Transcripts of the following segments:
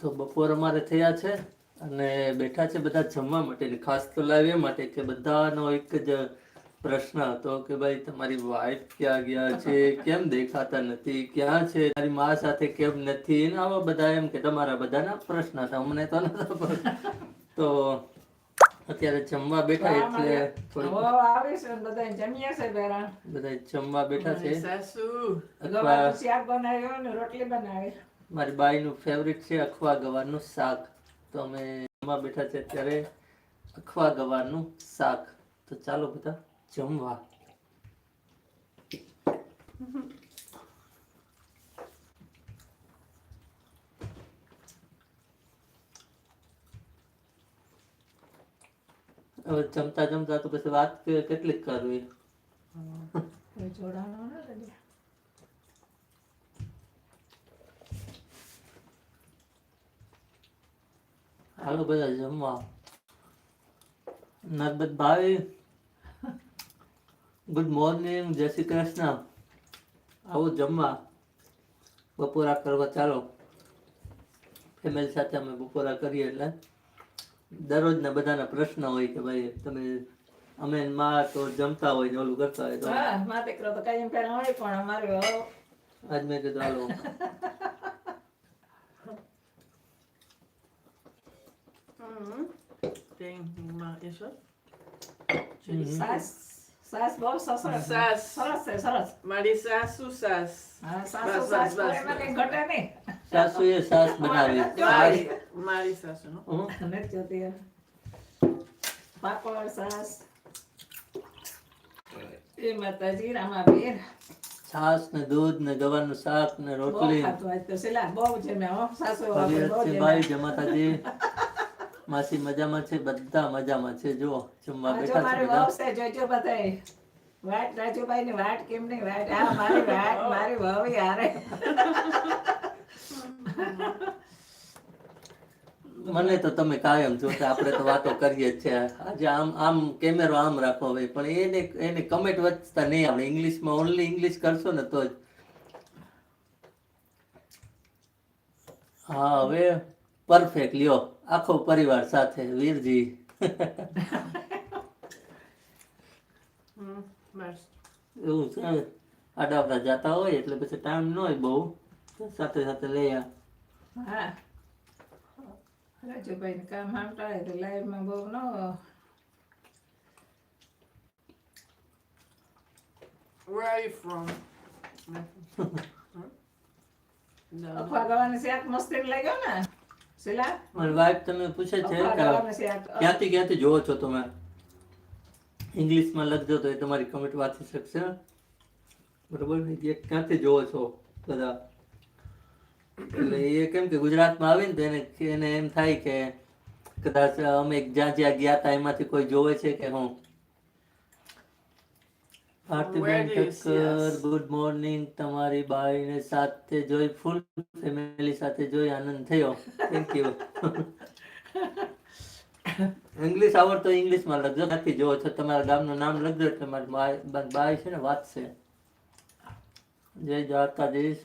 તો બપોર અમારે થયા છે અને બેઠા છે બધા જમવા માટે ખાસ તો લાવ્યા માટે કે બધાનો એક જ પ્રશ્ન હતો કે ભાઈ તમારી વાઈફ ક્યાં ગયા છે? કેમ દેખાતા નથી? ક્યાં છે? તારી મા સાથે કેમ નથી? આવા બધા એમ કે તમારા બધાના પ્રશ્ન હતા. અમને તો નતા તો અત્યારે જમવા બેઠા એટલે બધા જમવા બેઠા છે. રોટલી બનાવી. મારી બાઈનું ફેવરિટ છે અખવા ગવારનું શાક. તો અમે જમવા બેઠા છે અત્યારે અખવા ગવારનું શાક. તો ચાલો બધા જમવા. હવે જમતા જમતા તો પછી વાત કેટલીક કરવી? જોડાણો હાલો બધા જમવા. નરબતભાઈ ગુડ મોર્નિંગ જય શ્રી કૃષ્ણ. આવો જમવા. બપોરા કરવા ચાલો. ફેમિલી સાથે અમે બપોરા કરીએ એટલે. દરરોજના બધાના પ્રશ્ન હોય કે ભાઈ તમે અમે માં તો જમતા હોય ને ઓલું કરતા હોય તો. હા મા દીકરો તો કાયમ પેલા હોય પણ અમારે આજ મેં કીધું હાલો. Denk uma. wat? સાસ સાસ બહુ સરસ સાસ. સરસ છે સરસ sas. હા સાસુ સાસ કઈ બસ. ઘટે નહીં સાસ બનાવી સાસ sasu, no? હં? નથી જોતી પાપડ સાસ એ માતાજી રામાબીર છાસ ને દૂધ ને ગવાનું શાક ને બહુ રોટલી ખાતું આજ તો શીલા બહુ જમ્યા હો સાસુ બહુ જમાતાજી માસી મજામાં છે? બધા મજામાં છે. જો જમવા બેઠા છે બધા. વહુ છે જોજો બધાય વાટ રાજુભાઈ ની વાટ કેમ નહીં? વાટ આ મારી વાટ મારી વહુ યારે. મને તો તમે કાયમ જોતા આપણે તો વાતો કરીએ જ છે. આજે આમ આમ કેમેરો આમ રાખો ભાઈ પણ એને એને કમેન્ટ વચતા નહીં આપણે ઇંગ્લિશમાં ઓનલી ઇંગ્લિશ કરશો ને તો જ. હા હવે પરફેક્ટ લ્યો. આખો પરિવાર સાથે વીરજી. એવું છે. આડાવડા જતા હોય એટલે પછી ટાઈમ ન હોય બહુ. સાથે સાથે લઈ આ. હા. રાજુભાઈ ને કામ આવતા તો લાઈવમાં બહુ ન where are you from? No. લાગ્યો ને? શીલા મારી વાઈફ તમે પૂછે છે ક્યાંથી ક્યાંથી જોવો છો તમે? ઇંગ્લિશમાં લખજો તો એ તમારી કમેન્ટ વાંચી શકશે. બરોબર? ક્યાંથી જોવો છો બધા? એટલે એ કેમ કે ગુજરાતમાં આવીને તો એને એને એમ થાય કે કદાચ અમે જ્યાં જ્યાં ગયા હતા એમાંથી કોઈ જોવે છે કે હું see ઠક્કર ગુડ મોર્નિંગ તમારી બાઈને સાથે જોઈ ફૂલ ફેમિલી સાથે જોઈ આનંદ થયો. થેન્ક યુ ઇંગ્લિશ આવડતો ઇંગ્લિશમાં લખજો નથી જોવો છો તમારા ગામનું નામ લખજો એટલે મારી બાઈ બાઈ છે ને વાંચશે જય Dwarkadhish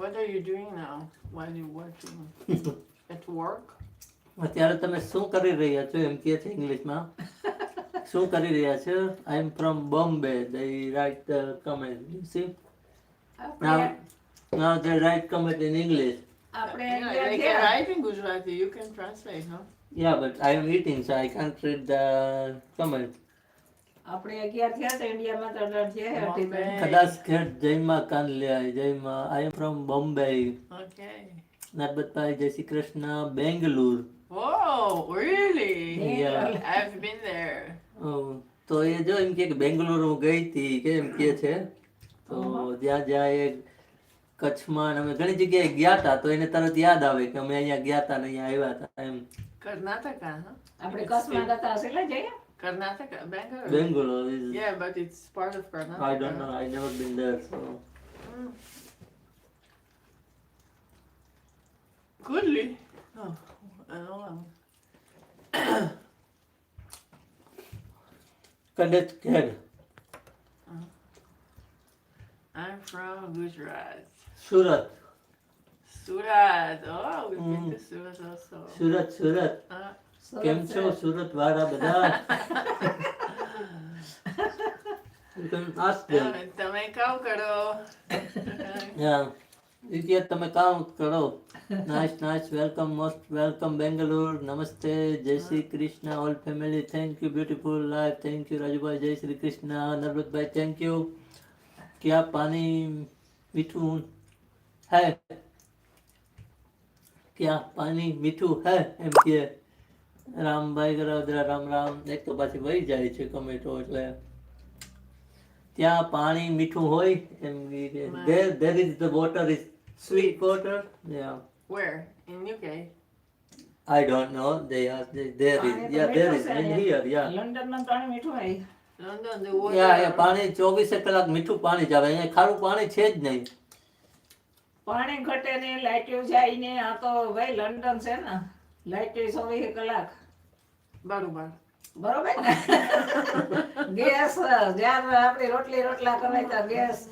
What are you doing now while you're working? At work? અત્યારે તમે શું કરી રહ્યા છો એમ કહે છે ઇંગ્લિશમાં શું કરી રહ્યા છો I am from Bombay they write the comment you see now આપણે now they write comment in english આપણે Yeah, અહીંયા they can ગયા. write in Gujarati. You can translate, huh? yeah but i am eating so i can't read the comment આપણે અગિયાર થયા તો ઇન્ડિયામાં તો અઢાર થયા હે અઢી Bombay. કદાચ ખેડ જયમાં કાનલિયા જયમાં I am from Bombay Okay. Narbatbhai જય Shri Krishna બેંગલુર Whoa, really? Yeah. I've been there. તો એ જો એમ કે કે બેંગ્લોર હું ગઈ હતી કે એમ કે છે તો જ્યાં જ્યાં એ કચ્છમાં ને અમે ઘણી જગ્યાએ ગયા હતા તો એને તરત યાદ આવે કે અમે અહીંયા ગયા હતા ને અહીંયા આવ્યા હતા એમ huh? આપણે કચ્છમાં still- ગયા હશે લે જઈએ Karnataka, Bangalore. Bangalore is Yeah, but it's part of Karnataka. I don't know I never been there so Mm. Goodly. Oh, I don't know. કદાચ ખેડ I'm from Gujarat. Surat Surat. Oh, we've been Mm. to Surat also. Surat Surat Uh, કેમ છો સુરત વાળા બધા You can ask them. તમે તમે કામ કરો ઇતિયત તમે કાઉન્ટ કરો. Nice nice welcome most welcome Bangalore. નમસ્તે જય Shri Krishna all family. Thank you beautiful life thank you Rajubhai. જય શ્રી કૃષ્ણ. નરવતભાઈ થેન્ક યુ ક્યાં પાણી મીઠું હે? ક્યાં પાણી મીઠું હે? એમ કે રામભાઈ ગરાવદરા રામ રામ. એક તો પાછી વહી જાય છે કમેટો એટલે ત્યાં પાણી મીઠું હોય એમ there is the water is sweet butter? yeah. Where? In UK I don't know. They are they, there is yeah there is in here yeah. લંડનમાં પાણી મીઠું હોય. London the water. Yeah yeah પાણી ચોવીસે કલાક મીઠું પાણી જ આવે. અહીંયા ખારું પાણી છે જ નહીં. પાણી ઘટે ને લાઈટ જાય ને આ તો ભાઈ લંડન છે ને. લાઈટ ચોવીસ કલાક. બરોબર. બરોબર ને? ગેસ જ્યારે આપણી રોટલી રોટલા કરે તો ગેસ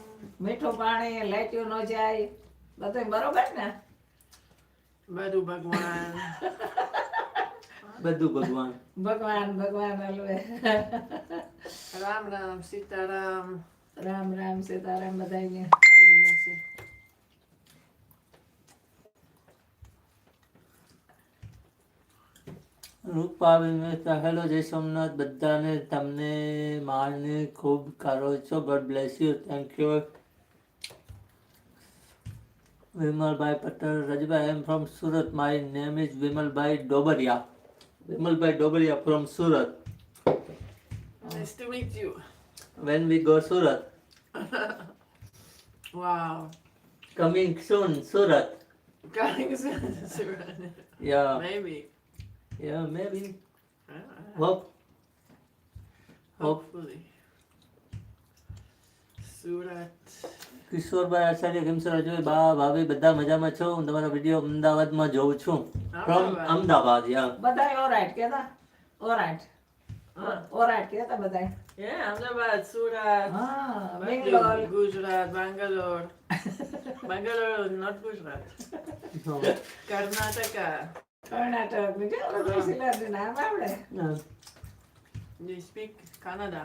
મીઠું પાણી લાઈટ ન જાય. બધું બરોબર ને બધું ભગવાન બધું ભગવાન ભગવાન ભગવાન હલવે રામ રામ સીતારામ રામ રામ સીતારામ બધાને. રૂપાબેન મહેતા હેલો જય સોમનાથ બધાને તમને માને ખૂબ કરો છો. God bless you thank you Vimal Bhai Patel Rajbhai. I am from Surat. My name is Vimal Vimalbhai Dobaria. Vimalbhai Dobaria from Surat. Nice to meet you. When we go Surat. wow. Coming soon, Surat. Coming soon, Surat. yeah. Maybe. Yeah, maybe. Ah. I Hope. Hopefully. Surat. Kishorbhai Acharya કેમ છો? રજભાઈ બા ભાભી બધા મજામાં છો? હું તમારો video અમદાવાદમાં જોઉં છું. ફ્રોમ અમદાવાદ. યા. બધા ઓરાઈટ કેતા ઓરાઈટ ઓરાઈટ કેતા બધા એ અમદાવાદ સુરત હા Bangalore Gujarat, Bangalore. Bangalore, not Gujarat. Karnataka. Karnataka. બીજું કે ને નામ આવડે. You speak Kannada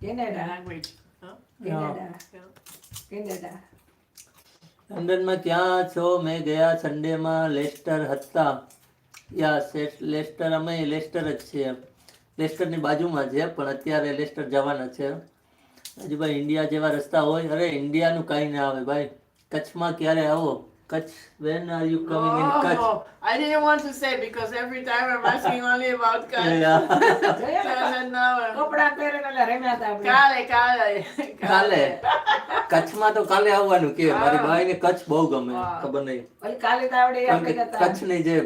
Kannada. Language? Kannada. Yeah. Canada લંડનમાં ક્યાં છો મેં ગયા સન્ડેમાં લેસ્ટર હતા. યા સે- લેસ્ટર અમે લેસ્ટર જ છીએ. લેસ્ટરની બાજુમાં છે પણ અત્યારે લેસ્ટર જવાના છે. હજુ ભાઈ ઇન્ડિયા જેવા રસ્તા હોય. અરે ઇન્ડિયાનું કાંઈ ના આવે ભાઈ. કચ્છમાં ક્યારે આવો? Kutch when are you coming in Kutch? Oh, I didn't want to say because every time I'm asking only about Kannada. કપડા પહેરીને એટલે રમ્યા હતા આપણે. Kale, Kale. કાલે? કચ્છમાં તો કાલે આવવાનું કે મારી બાઈને કચ્છ બહુ ગમે ખબર નહીં. ઓલી કાલી આપણે કચ્છની જે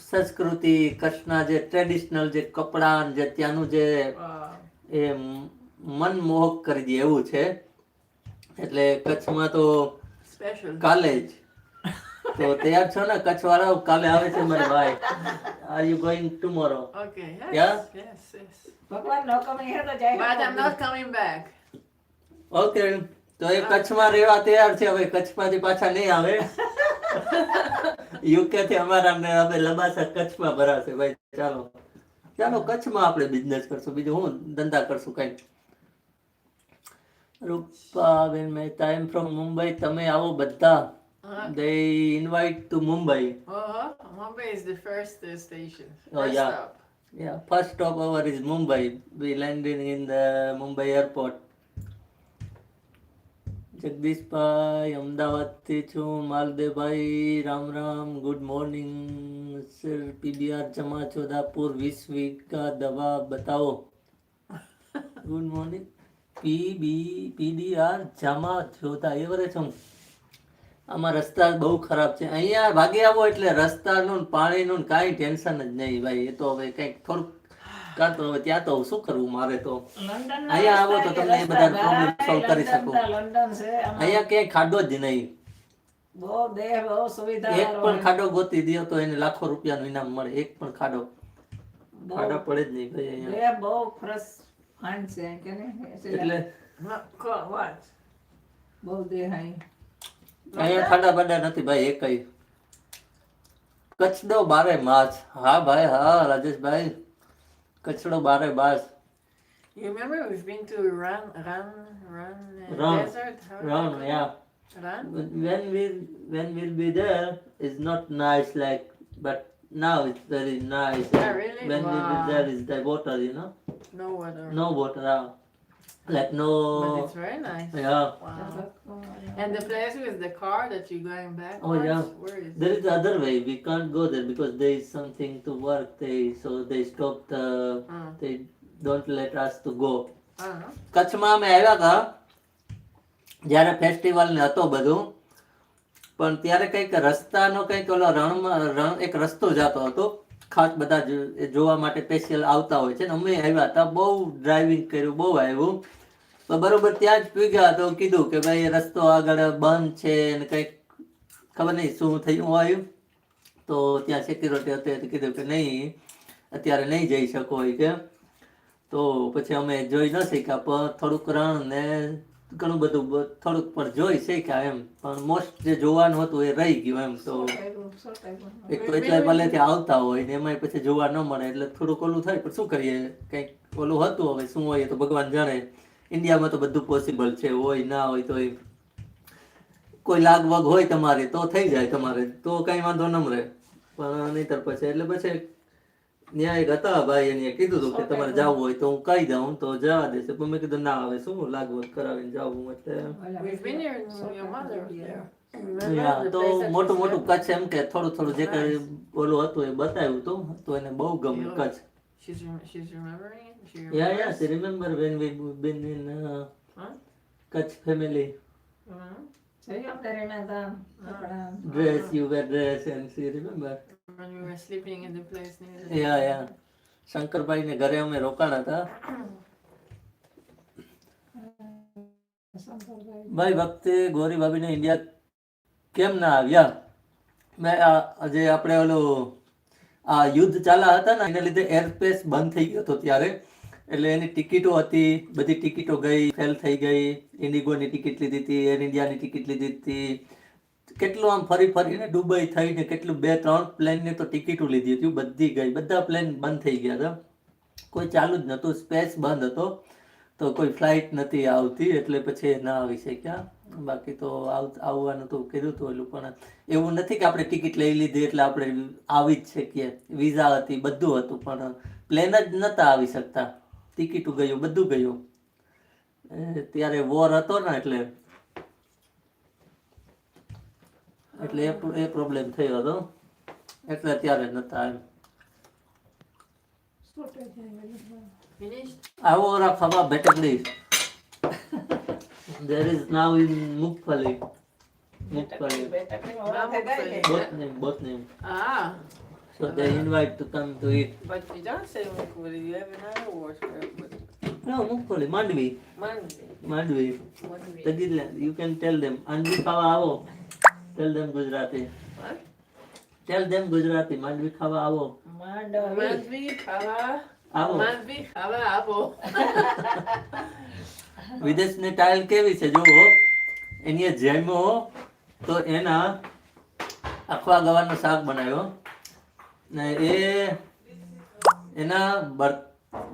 સંસ્કૃતિ સંસ્કૃતિ કચ્છના જે ટ્રેડિશનલ જે કપડા જે ત્યાંનું જે એ મનમોહક કરી દે એવું છે. એટલે કચ્છમાં તો. કાલે જ. તો તૈયાર છો ને કચ્છ વાળા કાલે આવે છે મારે ભાઈ. Are you going tomorrow Okay. Yes. Yes Yes. Yes. ભગવાન નો કમિંગ હે તો જાય બાદ I am not coming back okay તો એ કચ્છમાં રહેવા તૈયાર છે. હવે કચ્છમાંથી પાછા નહીં આવે. યુકે થી અમારા ને હવે લબાસા કચ્છમાં ભરાશે. ભાઈ ચાલો. ચાલો કચ્છમાં આપણે બિઝનેસ કરશું. બીજું હું ધંધા કરશું કઈ. Rupaben Mehta am from Mumbai. તમે આવો બધા. Uh, they invite to Mumbai uh-huh. Mumbai is the first uh, station. Oh, First yeah. stop. Yeah, first stop over is Mumbai. We landed in the Mumbai airport. Jagdishbhai અમદાવાદથી છું Maldevbhai Ram Ram good morning sir PBR જમા ચોદાપુર વીસ વીઘા દવા બતાવો good morning PB PDR જમા જોતા એ વરે છું આમાં રસ્તા બહુ ખરાબ છે. અહીંયા ભાગી આવો એટલે રસ્તાનું પાણીનું કાંઈ ટેન્શન જ નહીં ભાઈ. એ તો હવે કંઈક થોડુંક કાં તો હવે ત્યાં તો શું કરવું મારે તો? અહીંયા આવો તો તમને એ બધા problem solve કરી શકો. લંડન છે આમાં અહીંયા ક્યાંય ખાડો જ નહીં. બહુ દેહ બહુ સુવિધા એક પણ ખાડો ગોતી દ્યો તો એને લાખો રૂપિયાનું ઇનામ મળે. એક પણ ખાડો. ખાડા પડે જ નહીં ભાઈ અહીંયા. બહુ ફ્રેશ ફાઇન છે કે એટલે? અહીંયા ઠંડા બડા નથી ભાઈ એ કઈ કચ્છડો બારે માસ હા ભાઈ હા રાજેશભાઈ કચડો બારે માસ You remember we've been to Ran, Ran, Ran uh, desert? How Ran, yeah. Ran? when we when we'll be there it's not nice like but now it's very nice Yeah, really? when we'll be there is the water you know No water. no water ah. Like But it's very nice. yeah Wow. And the place with the car that you're going back. Oh, yeah. Where is there it? is the other way we can't go there because there is something to work they so they stopped. Uh, Uh, they don't let us to go I don't કચ્છમાં અમે આવ્યા હતા જ્યારે festival ને હતો બધું પણ ત્યારે કંઈક રસ્તાનો કંઈક ઓલો રણમાં રણ એક રસ્તો જતો હતો ખાસ બધા જોવા માટે સ્પેશિયલ આવતા હોય છે ને અમે આવ્યા હતા, બહુ ડ્રાઇવિંગ કર્યું, બહુ આવ્યું. તો બરોબર ત્યાં જ પીગ્યા તો કીધું કે ભાઈ, રસ્તો આગળ બંધ છે ને કંઈક ખબર નહીં શું થયું હોય તો ત્યાં સિક્યુરિટી હતી કીધું કે નહીં, અત્યારે નહીં જઈ શકો કે. તો પછી અમે જોઈ ન શક્યા, પણ થોડુંક રણ ને ઘણું બધું થોડુંક પણ જોઈ શીખ્યા એમ. પણ મોસ્ટ જે જોવાનું હતું એ રહી ગયું એમ. તો એક તો એટલા ભલેથી આવતા હોય ને એમાંય પછી જોવા ન મળે. એટલે થોડુંક ઓલું થાય પણ શું કરીએ? કંઈક ઓલું હતું હવે શું હોય તો ભગવાન જાણે. ઇન્ડિયામાં તો બધું પોસિબલ છે હોય ના હોય તો કોઈ લાગવગ હોય તમારી તો થઈ જાય તમારે. તો કઈ વાંધો ન રહે. પણ નહીતર પછી એટલે પછી ત્યાં એક હતા ભાઈ એને કીધું હતું કે તમારે જવું હોય તો હું કહી દઉં તો જવા દેશે પણ મેં કીધું ના હવે શું લાગવગ કરાવીને જવું એટલે તો મોટું મોટું? કચ્છ એમ કે થોડું થોડું જે કઈ ઓલું હતું એ બતાવ્યું હતું તો એને બહુ ગમ્યું. Kutch She's rem- she's remembering it. She Yeah, yeah, remembers? she remember when we been in uh, Huh? Kutch family. Mhm. જોયું કરીને તો આપણા Dress, you wear dress and she remember. When we were sleeping in the place near the Yeah, yeah. Shankarbhai ને ઘરે અમે રોકાણા હતા. ભાઈ વખતે ભાભી ને ઇન્ડિયા કેમ ના આવ્યા? મેં આજે આપણે ઓલું આ યુદ્ધ ચાલા હતા ને એના લીધે એરસ્પેસ બંધ થઈ ગયો હતો ત્યારે. એટલે એની ટિકિટો હતી બધી ટિકિટો ગઈ ફેલ થઈ ગઈ. ઇન્ડિગોની ટિકિટ લીધી હતી એર ઇન્ડિયાની ટિકિટ લીધી હતી. કેટલું આમ ફરી ફરીને દુબઈ થઈને કેટલું બે, ત્રણ પ્લેનની તો ટિકિટો લીધી હતી, બધી ગઈ. બધા પ્લેન બંધ થઈ ગયા હતા. કોઈ ચાલુ જ નહોતું સ્પેસ બંધ હતો. તો કોઈ ફ્લાઇટ નથી આવતી, એટલે પછી ના આવી શક્યા. બાકી તો આવ- આવવાનું તો કીધું હતું એટલું પણ એવું નથી કે આપણે ટિકિટ લઈ લીધી એટલે આપણે આવી જ શકીએ. વિઝા હતી, બધું હતું, પણ પ્લેન જ નહોતા આવી શકતા. ટિકિટો ગયું, બધું ગયું. ત્યારે વોર હતો ને એટલે એટલે એ પ્રો- એ પ્રોબ્લેમ થયો હતો એટલે અત્યારે નતા એમ Finished? Ahora ખાવા better dish. there is now in Mukfali. Mukfali. Both name, both name. Ah, So they invite to come to eat. but you don't say Mukuli. You have another word for it. but No, Mukfali, Mandvi. Monday. Mandvi. Monday. Tagidla, you can tell them. Mandvi ખાવા આવો. Tell them Gujarati What? Tell Gujarati Mandvi ખાવા આવો. માંડવી ખાવા. આવો. Manvi Kala Abo. વિદેશની tile કેવી છે જુઓ એની જેમો તો એના અખવા ગવાનો શાક બનાવ્યો ને એ એના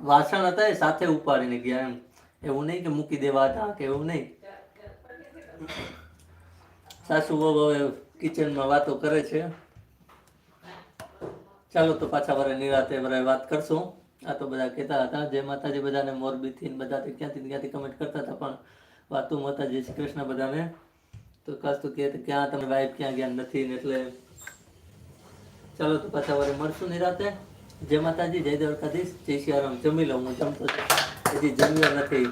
વાસણ હતા એ સાથે ઉપાડીને ગયા એમ એવું નહીં કે મૂકી દેવા હતા કે એવું નહીં સાસુ વહુ હવે કિચનમાં વાતો કરે છે. ચાલો તો પાછા વરે નિરાતે વરે વાત કરશું. આ તો બધા કહેતા હતા જે માતાજી બધાને મોરબીથી બધાથી ક્યાંથી ક્યાંથી કમેન્ટ કરતા હતા, પણ વાતું માતાજી શ્રી કૃષ્ણ બધાને. તો ખાસ તો કે ક્યાં તમે વાઈફ ક્યાં ગયા નથી ને એટલે ચાલો તો પાછા વરે મળશું નિરાતે. જય માતાજી, જય દ્વારકાધીશ, જય શ્રી રામ. જમી લઉં હું જમતો. હજી જમ્યો નથી.